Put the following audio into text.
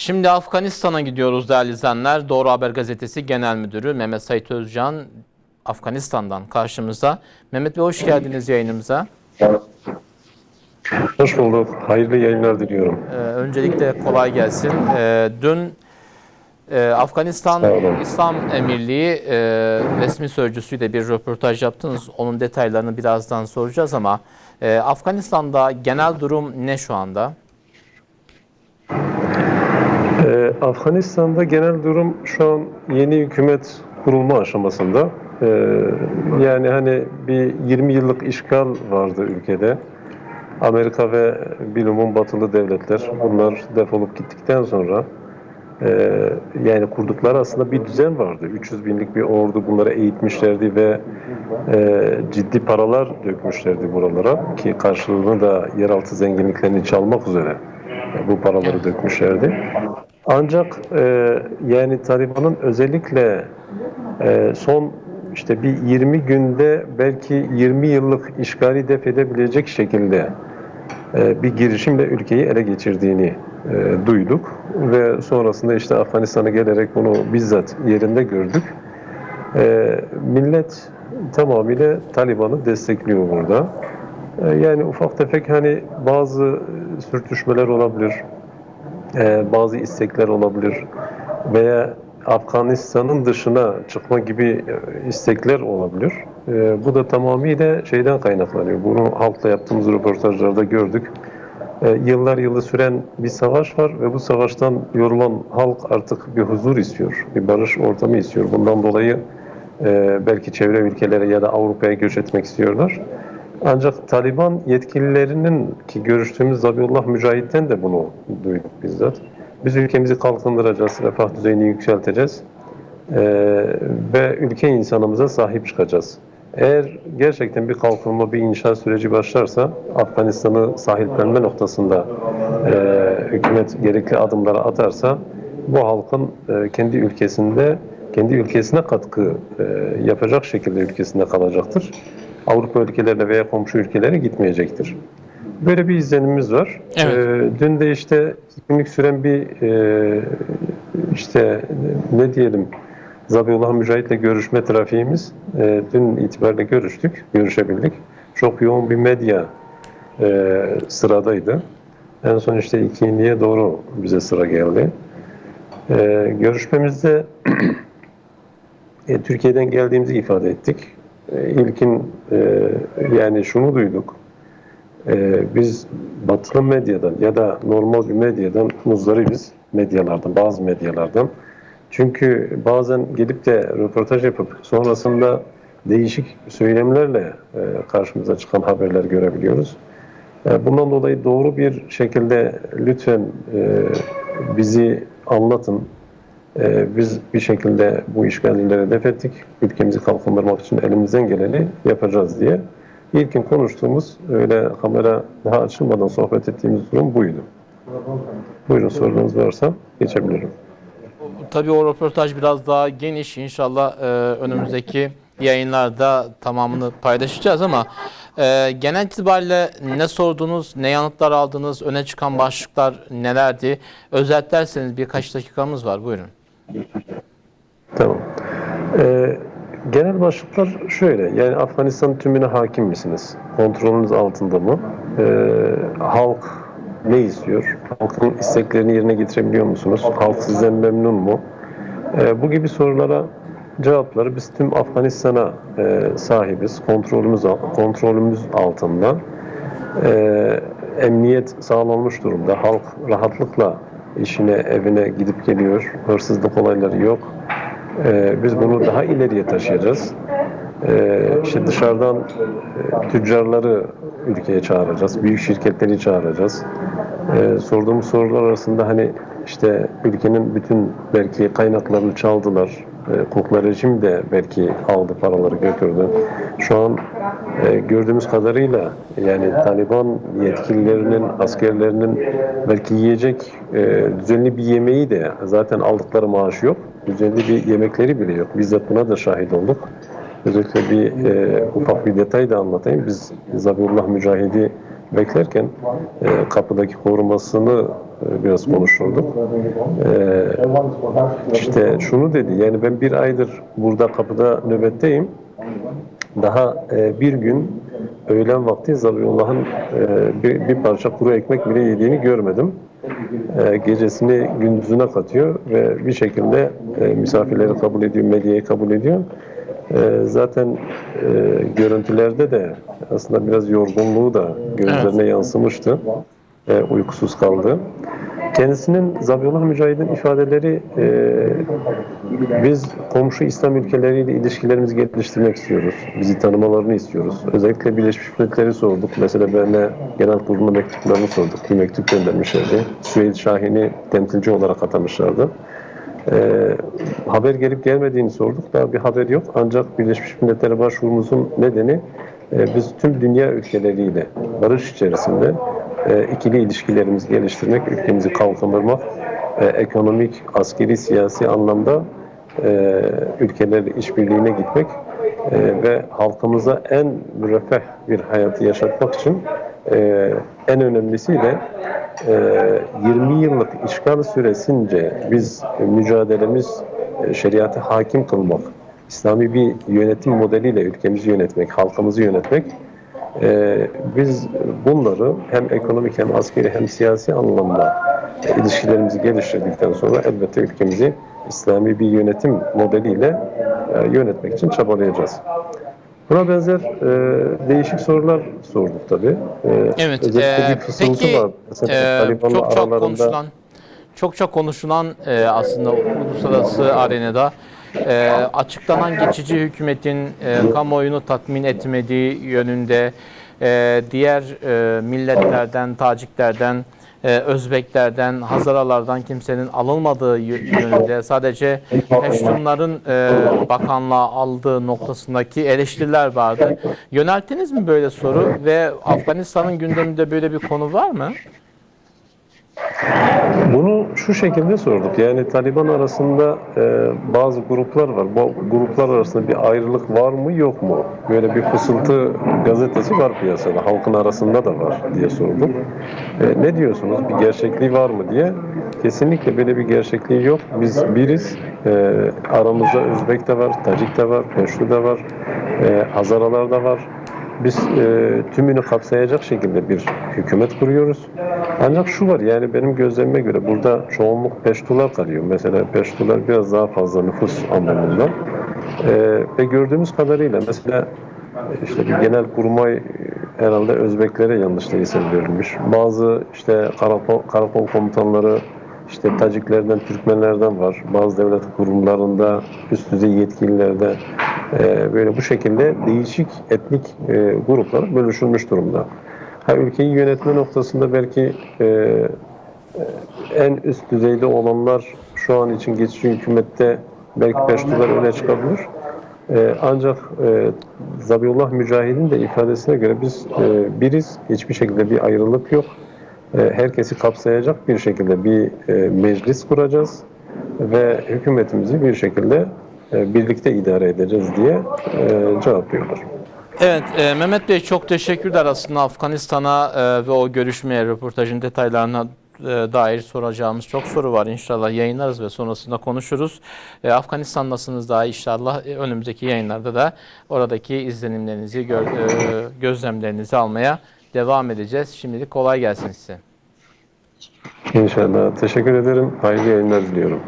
Şimdi Afganistan'a gidiyoruz değerli izleyenler. Doğru Haber Gazetesi Genel Müdürü Mehmet Sait Özcan Afganistan'dan karşımızda. Mehmet Bey hoş geldiniz yayınımıza. Hoş bulduk. Hayırlı yayınlar diliyorum. Ee, öncelikle kolay gelsin. Ee, dün e, Afganistan. İslam Emirliği e, resmi sözcüsüyle bir röportaj yaptınız. Onun detaylarını birazdan soracağız ama e, Afganistan'da genel durum ne şu anda? Ee, Afganistan'da genel durum şu an yeni hükümet kurulma aşamasında. Ee, yani hani bir 20 yıllık işgal vardı ülkede. Amerika ve bilumun batılı devletler bunlar defolup gittikten sonra e, yani kurdukları aslında bir düzen vardı. 300 binlik bir ordu bunları eğitmişlerdi ve e, ciddi paralar dökmüşlerdi buralara ki karşılığını da yeraltı zenginliklerini çalmak üzere bu paraları dökmüşlerdi. Ancak e, yani Taliban'ın özellikle e, son işte bir 20 günde belki 20 yıllık işgali def edebilecek şekilde e, bir girişimle ülkeyi ele geçirdiğini e, duyduk ve sonrasında işte Afganistan'a gelerek bunu bizzat yerinde gördük. E, millet tamamıyla Taliban'ı destekliyor burada. E, yani ufak tefek hani bazı sürtüşmeler olabilir, e, bazı istekler olabilir veya Afganistan'ın dışına çıkma gibi e, istekler olabilir. E, bu da tamamıyla şeyden kaynaklanıyor. Bunu halkla yaptığımız röportajlarda gördük. E, yıllar yılı süren bir savaş var ve bu savaştan yorulan halk artık bir huzur istiyor, bir barış ortamı istiyor. Bundan dolayı e, belki çevre ülkelere ya da Avrupa'ya göç etmek istiyorlar. Ancak Taliban yetkililerinin ki görüştüğümüz Zabiullah Mücahit'ten de bunu duyduk bizzat. Biz ülkemizi kalkındıracağız, refah düzeyini yükselteceğiz Ee, ve ülke insanımıza sahip çıkacağız. Eğer gerçekten bir kalkınma, bir inşaat süreci başlarsa Afganistan'ı sahiplenme noktasında e, hükümet gerekli adımları atarsa bu halkın e, kendi ülkesinde, kendi ülkesine katkı e, yapacak şekilde ülkesinde kalacaktır. Avrupa ülkelerine veya komşu ülkelere gitmeyecektir. Böyle bir izlenimimiz var. Evet. Ee, dün de işte günlük süren bir e, işte ne diyelim Zabiullah Mücahit'le görüşme trafiğimiz e, dün itibariyle görüştük, görüşebildik. Çok yoğun bir medya e, sıradaydı. En son işte ikindiye doğru bize sıra geldi. E, görüşmemizde e, Türkiye'den geldiğimizi ifade ettik. E, ilkin e, yani şunu duyduk. E, biz batılı medyadan ya da normal bir medyadan muzdaribız medyalardan, bazı medyalardan. Çünkü bazen gelip de röportaj yapıp sonrasında değişik söylemlerle e, karşımıza çıkan haberler görebiliyoruz. Bundan dolayı doğru bir şekilde lütfen bizi anlatın. E, biz bir şekilde bu işgalleri hedef ettik. Ülkemizi kalkındırmak için elimizden geleni yapacağız diye. İlkin konuştuğumuz öyle kamera daha açılmadan sohbet ettiğimiz durum buydu. Buyurun sorunuz varsa geçebilirim. Tabii o röportaj biraz daha geniş. İnşallah e, önümüzdeki yayınlarda tamamını paylaşacağız ama e, genel itibariyle ne sordunuz, ne yanıtlar aldınız, öne çıkan başlıklar nelerdi? Özetlerseniz birkaç dakikamız var. Buyurun. Tamam. Ee, genel başlıklar şöyle. Yani Afganistan tümüne hakim misiniz? Kontrolünüz altında mı? Ee, halk ne istiyor? Halkın isteklerini yerine getirebiliyor musunuz? Halk sizden memnun mu? Ee, bu gibi sorulara cevapları biz tüm Afganistan'a e, sahibiz. Kontrolümüz kontrolümüz altında. Ee, emniyet sağlanmış durumda. Halk rahatlıkla işine, evine gidip geliyor. Hırsızlık olayları yok. Ee, biz bunu daha ileriye taşıyacağız. Ee, işte dışarıdan e, tüccarları ülkeye çağıracağız. Büyük şirketleri çağıracağız. Ee, sorduğumuz sorular arasında hani işte ülkenin bütün belki kaynaklarını çaldılar. E, Kukla rejim de belki aldı paraları götürdü. Şu an e, gördüğümüz kadarıyla yani Taliban yetkililerinin, askerlerinin belki yiyecek e, düzenli bir yemeği de zaten aldıkları maaş yok. Düzenli bir yemekleri bile yok. Bizzat buna da şahit olduk. Özellikle bir e, ufak bir detay da anlatayım. Biz Zabiullah Mücahid'i beklerken e, kapıdaki korumasını biraz konuşurduk. E, işte şunu dedi, yani ben bir aydır burada kapıda nöbetteyim. Daha e, bir gün öğlen vakti Zabiullah'ın e, bir, bir parça kuru ekmek bile yediğini görmedim. E, gecesini gündüzüne katıyor ve bir şekilde e, misafirleri kabul ediyor, medyayı kabul ediyor. E, zaten e, görüntülerde de aslında biraz yorgunluğu da gözlerine yansımıştı. E, uykusuz kaldı. Kendisinin Zabiullah Mücahid'in ifadeleri e, biz komşu İslam ülkeleriyle ilişkilerimizi geliştirmek istiyoruz. Bizi tanımalarını istiyoruz. Özellikle Birleşmiş Milletleri sorduk. Mesela benimle genel kuruluna mektuplarını sorduk. Bir mektup göndermişlerdi. Süheyd Şahin'i temsilci olarak atamışlardı. Ee, haber gelip gelmediğini sorduk. Daha bir haber yok. Ancak Birleşmiş Milletler'e başvurumuzun nedeni e, biz tüm dünya ülkeleriyle barış içerisinde e, ikili ilişkilerimizi geliştirmek, ülkemizi kalkındırmak, e, ekonomik, askeri, siyasi anlamda e, ülkelerle işbirliğine gitmek e, ve halkımıza en müreffeh bir hayatı yaşatmak için e, en önemlisi de e, 20 yıllık işgal süresince biz mücadelemiz e, şeriatı hakim kılmak, İslami bir yönetim modeliyle ülkemizi yönetmek, halkımızı yönetmek e, biz bunları hem ekonomik hem askeri hem siyasi anlamda ilişkilerimizi geliştirdikten sonra elbette ülkemizi İslami bir yönetim modeliyle e, yönetmek için çabalayacağız. Buna benzer e, değişik sorular sorduk tabii. E, Evet. e, peki var. Mesela e, çok çok aralarında- konuşulan çok çok konuşulan e, aslında uluslararası arenada e, açıklanan geçici hükümetin e, kamuoyunu tatmin etmediği yönünde e, diğer e, milletlerden, Taciklerden, e, Özbeklerden, Hazaralardan kimsenin alınmadığı yö- yönünde sadece Peştunların e, bakanlığa aldığı noktasındaki eleştiriler vardı. Yönelttiniz mi böyle soru ve Afganistan'ın gündeminde böyle bir konu var mı? Bunu şu şekilde sorduk. Yani Taliban arasında e, bazı gruplar var. Bu gruplar arasında bir ayrılık var mı yok mu? Böyle bir fısıltı gazetesi var piyasada. Halkın arasında da var diye sorduk. E, ne diyorsunuz? Bir gerçekliği var mı diye. Kesinlikle böyle bir gerçekliği yok. Biz biriz. E, aramızda Özbek de var, Tacik de var, Peştu da var, e, Hazaralar da var. Biz e, tümünü kapsayacak şekilde bir hükümet kuruyoruz. Ancak şu var yani benim gözlemime göre burada çoğunluk Peştular kalıyor. Mesela Peştular biraz daha fazla nüfus anlamında. E, ve gördüğümüz kadarıyla mesela işte bir genel kurmay e, herhalde Özbeklere yanlış değilse verilmiş. Bazı işte karakol, karakol komutanları işte Taciklerden, Türkmenlerden var. Bazı devlet kurumlarında, üst düzey yetkililerde e, böyle bu şekilde değişik etnik e, gruplar bölüşülmüş durumda. Ha ülkeyi yönetme noktasında belki e, e, en üst düzeyde olanlar şu an için geçici hükümette belki Peştular öne çıkabilir. E, ancak e, Zabiullah Mücahid'in de ifadesine göre biz biriz, hiçbir şekilde bir ayrılık yok. Herkesi kapsayacak bir şekilde bir meclis kuracağız ve hükümetimizi bir şekilde birlikte idare edeceğiz diye e, cevaplıyorlar. Evet, e, Mehmet Bey çok teşekkürler aslında Afganistan'a e, ve o görüşmeye, röportajın detaylarına e, dair soracağımız çok soru var. İnşallah yayınlarız ve sonrasında konuşuruz. E, Afganistan'dasınız daha inşallah e, önümüzdeki yayınlarda da oradaki izlenimlerinizi, gö- e, gözlemlerinizi almaya devam edeceğiz. Şimdilik kolay gelsin size. İnşallah. Teşekkür ederim. Hayırlı yayınlar diliyorum.